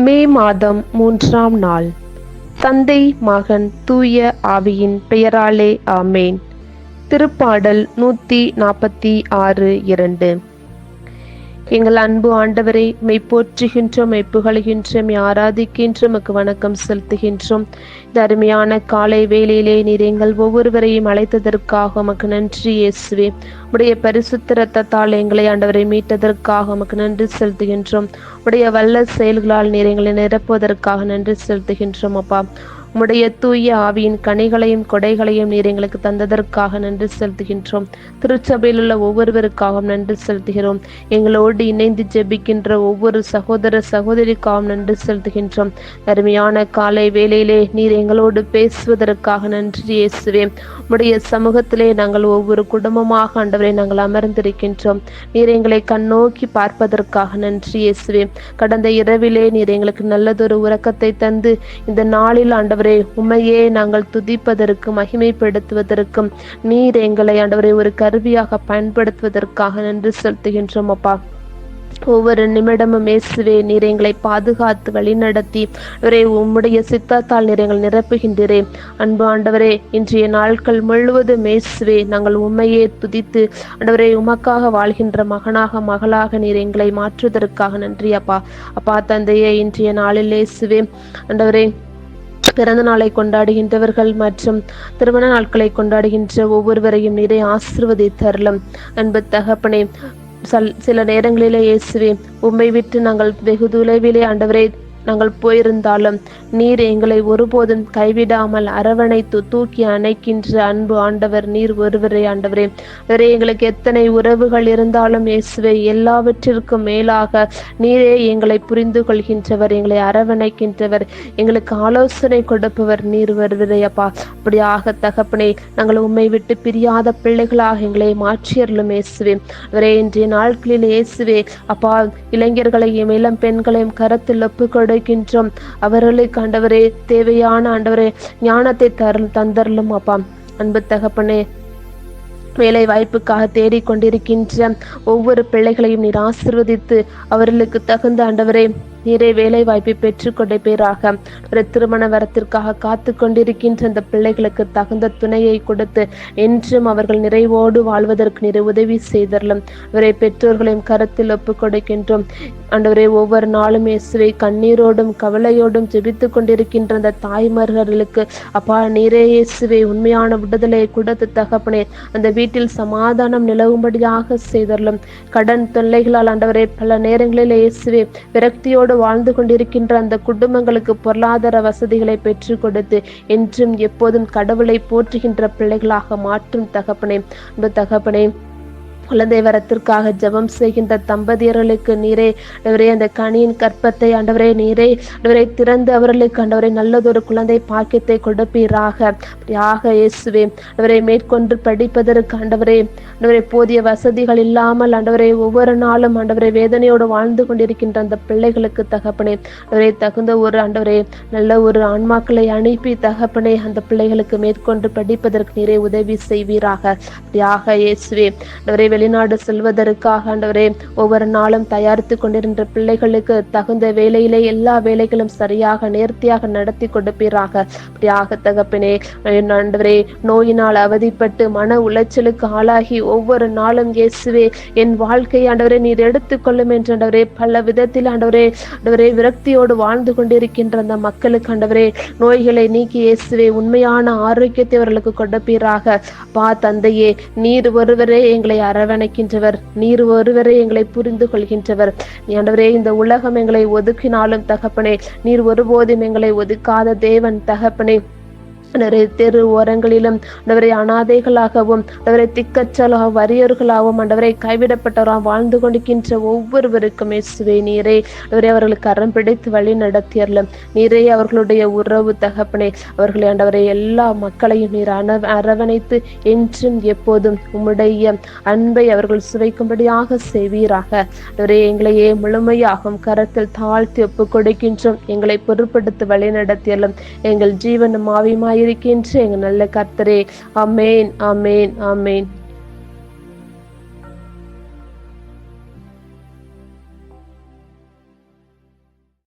மே மாதம் மூன்றாம் நாள். தந்தை மகன் தூய ஆவியின் பெயராலே ஆமேன். திருப்பாடல் நூற்றி நாற்பத்தி ஆறு இரண்டு. எங்கள் அன்பு ஆண்டவரை மெய் போற்றுகின்றோம் மெய் புகழ்கின்றோம் ஆராதிக்கின்றோம் வணக்கம் செலுத்துகின்றோம். இந்த அருமையான காலை வேளையிலே நீர் எங்கள் ஒவ்வொருவரையும் அழைத்ததற்காக உமக்கு நன்றி இயேசுவே. உடைய பரிசுத்த ரத்தத்தால் எங்களை ஆண்டவரை மீட்டதற்காக உமக்கு நன்றி செலுத்துகின்றோம். உடைய வல்ல செயல்களால் நீர் எங்களை நிரப்புவதற்காக நன்றி செலுத்துகின்றோம் அப்பா. உம்முடைய தூய ஆவியின் கனிகளையும் கொடைகளையும் நீர் எங்களுக்கு தந்ததற்காக நன்றி செலுத்துகின்றோம். திருச்சபையில் உள்ள ஒவ்வொருவருக்காகவும் நன்றி செலுத்துகிறோம். எங்களோடு இணைந்து ஜெபிக்கின்ற ஒவ்வொரு சகோதர சகோதரிக்காகவும் நன்றி செலுத்துகின்றோம். அருமையான காலை வேளையிலே நீர் எங்களோடு பேசுவதற்காக நன்றி இயேசுவே. உம்முடைய சமூகத்திலே நாங்கள் ஒவ்வொரு குடும்பமாக ஆண்டவரை நாங்கள் அமர்ந்திருக்கின்றோம். நீர் எங்களை கண்ணோக்கி பார்ப்பதற்காக நன்றி இயேசுவே. கடந்த இரவிலே நீர் எங்களுக்கு நல்லதொரு உறக்கத்தை தந்து இந்த நாளில் ஆண்டவர் ஆண்டவரே உமையே நாங்கள் துதிப்பதற்கும் மகிமைப்படுத்துவதற்கும் நீர் எங்களை ஆண்டவரை ஒரு கருவியாக பயன்படுத்துவதற்காக நன்றி செலுத்துகின்றோம் அப்பா. ஒவ்வொரு நிமிடமும் இயேசுவே நீர் எங்களை பாதுகாத்து வழிநடத்தி அவரே உம்முடைய சித்தத்தால் நீர் எங்கள் நிரப்புகின்றீரே. அன்பு ஆண்டவரே இன்றைய நாட்கள் முழுவதும் இயேசுவே நாங்கள் உண்மையே துதித்து ஆண்டவரே உமக்காக வாழ்கின்ற மகனாக மகளாக நீர் எங்களை மாற்றுவதற்காக நன்றி அப்பா. அப்பா தந்தையே இன்றைய நாளில் இயேசுவே ஆண்டவரே பிறந்த நாளை கொண்டாடுகின்றவர்கள் மற்றும் திருமண நாட்களை கொண்டாடுகின்ற ஒவ்வொருவரையும் நிறை ஆசிர்வதித்தரலும். அன்பு தகப்பனே சில நேரங்களிலே இயேசுவே உம்மை விட்டு நாங்கள் வெகு தொலைவிலே ஆண்டவரை நாங்கள் போயிருந்தாலும் நீர் எங்களை ஒருபோதும் கைவிடாமல் அரவணைத்து தூக்கி அணைக்கின்ற அன்பு ஆண்டவர் நீர் ஒருவரே ஆண்டவரே. வேறே எங்களுக்கு எத்தனை உறவுகள் இருந்தாலும் இயேசுவை எல்லாவற்றிற்கும் மேலாக நீரே எங்களை புரிந்து கொள்கின்றவர் எங்களை அரவணைக்கின்றவர் எங்களுக்கு ஆலோசனை கொடுப்பவர் நீர் வருவரே அப்பா. அப்படியாக தகப்பனே நாங்கள் உண்மை விட்டு பிரியாத பிள்ளைகளாக எங்களை மாற்றியர்களும் இயேசுவே. வேறே இன்றைய நாட்களில் இயேசுவே அப்பா இளைஞர்களையும் இளம் பெண்களையும் கரத்தில் ஒப்புக்கொடு கொடுக்கின்றோம் அவர்களுக்கு ஆண்டவரே தேவையான ஆண்டவரே ஞானத்தை தர தந்தரலும் அப்பா. அன்பு தகப்பனே வேலை வாய்ப்புக்காக தேடிக்கொண்டிருக்கின்ற ஒவ்வொரு பிள்ளைகளையும் நீர் ஆசிர்வதித்து அவர்களுக்கு தகுந்த ஆண்டவரே நீரே வேலை வாய்ப்பை பெற்றுக்கொண்ட பேராக. ஒரு திருமண வரத்திற்காக காத்து கொண்டிருக்கின்ற அந்த பிள்ளைகளுக்கு தகுந்த துணையை கொடுத்து என்றும் அவர்கள் நிறைவோடு வாழ்வதற்கு நிறை உதவி செய்தரலும். அவரை பெற்றோர்களையும் கருத்தில் ஒப்புக் கொடுக்கின்றோம். அண்டவரே ஒவ்வொரு நாளும் இயேசுவை கண்ணீரோடும் கவலையோடும் ஜெபித்து கொண்டிருக்கின்ற அந்த தாய்மார்களுக்கு அப்பா நீரே இயேசுவை உண்மையான விடுதலை கொடுத்து தகப்பனே அந்த வீட்டில் சமாதானம் நிலவும்படியாக செய்தரலும். கடன் தொல்லைகளால் ஆண்டவரே பல நேரங்களில் இயேசுவை விரக்தியோடு கண்ணீரோடு வாழ்ந்து கொண்டிருக்கின்ற அந்த குடும்பங்களுக்கு பொருளாதார வசதிகளை பெற்றுக் கொடுத்து என்றும் எப்போதும் கடவுளை போற்றுகின்ற பிள்ளைகளாக மாற்றும் தகப்பனே. அந்த தகப்பனே குழந்தை வரத்திற்காக ஜபம் செய்கின்ற தம்பதியர்களுக்கு நீரே ஆண்டவரே அந்த கனியின் கற்பத்தை ஆண்டவரே நீரே ஆண்டவரை திறந்து அவர்களுக்கு ஆண்டவரை நல்லதொரு குழந்தை பாக்கியத்தை கொடுப்பீராக. யாக இயேசுவே ஆண்டவரை மேற்கொண்டு படிப்பதற்கு ஆண்டவரே ஆண்டவரை போதிய வசதிகள் இல்லாமல் ஆண்டவரை ஒவ்வொரு நாளும் ஆண்டவரை வேதனையோடு வாழ்ந்து கொண்டிருக்கின்ற அந்த பிள்ளைகளுக்கு தகப்பனே ஆண்டவரை தகுந்த ஒரு ஆண்டவரே நல்ல ஒரு ஆன்மாக்களை அனுப்பி தகப்பனே அந்த பிள்ளைகளுக்கு மேற்கொண்டு படிப்பதற்கு நீரே உதவி செய்வீராக. யாக இயேசுவே ஆண்டவரை வெளிநாடு செல்வதற்காக ஆண்டவரே ஒவ்வொரு நாளும் தயாரித்து கொண்டிருந்த பிள்ளைகளுக்கு தகுந்த வேலையிலே எல்லா வேலைகளும் சரியாக நேர்த்தியாக நடத்தி கொடுப்பீராக. அப்படியாக தகப்பினே ஆண்டவரே நோயினால் அவதிப்பட்டு மன உளைச்சலுக்கு ஆளாகி ஒவ்வொரு நாளும் இயேசுவே என் வாழ்க்கை ஆண்டவரே நீர் எடுத்துக்கொள்ளும் என்று ஆண்டவரே பல விதத்தில் ஆண்டவரே ஆண்டவரே விரக்தியோடு வாழ்ந்து கொண்டிருக்கின்ற அந்த மக்களுக்கு ஆண்டவரே நோய்களை நீக்கி இயேசுவே உண்மையான ஆரோக்கியத்தை அவர்களுக்கு கொடுப்பீராக. பா தந்தையே நீர் ஒருவரே எங்களை அறவே அரவணைக்கின்றவர் நீர் ஒருவரே எங்களை புரிந்து கொள்கின்றவர். ஆண்டவரே இந்த உலகம் எங்களை ஒதுக்கினாலும் தகப்பனே நீர் ஒருபோதும் எங்களை ஒதுக்காத தேவன் தகப்பனே. தெரு ஓரங்களிலும் ஆண்டவரை அனாதைகளாகவும் ஆண்டவரை திக்கச்சலாக வறியர்களாகவும் ஆண்டவரை கைவிடப்பட்டவராக வாழ்ந்து கொண்டிருக்கின்ற ஒவ்வொருவருக்கும் இயேசுவே நீரே. ஆண்டவரை அவர்களுக்கு அறம் பிடித்து வழி நடத்தியறலும் நீரே அவர்களுடைய உறவு தகப்பனே. அவர்களை ஆண்டவரை எல்லா மக்களையும் நீர் அன அரவணைத்து என்றும் எப்போதும் உம்முடைய அன்பை அவர்கள் சுவைக்கும்படியாக செய்வீராக. ஆண்டவரே எங்களையே முழுமையாகும் கரத்தில் தாழ்த்தி ஒப்புக் கொடுக்கின்றோம் எங்களை பொருட்படுத்தி வழி நடத்தியலும் எங்கள் ஜீவனும் ஆவியுமாய் இருக்கின்ற எங்கள் நல்ல கர்த்தரே. அமேன் அமேன் அமேன்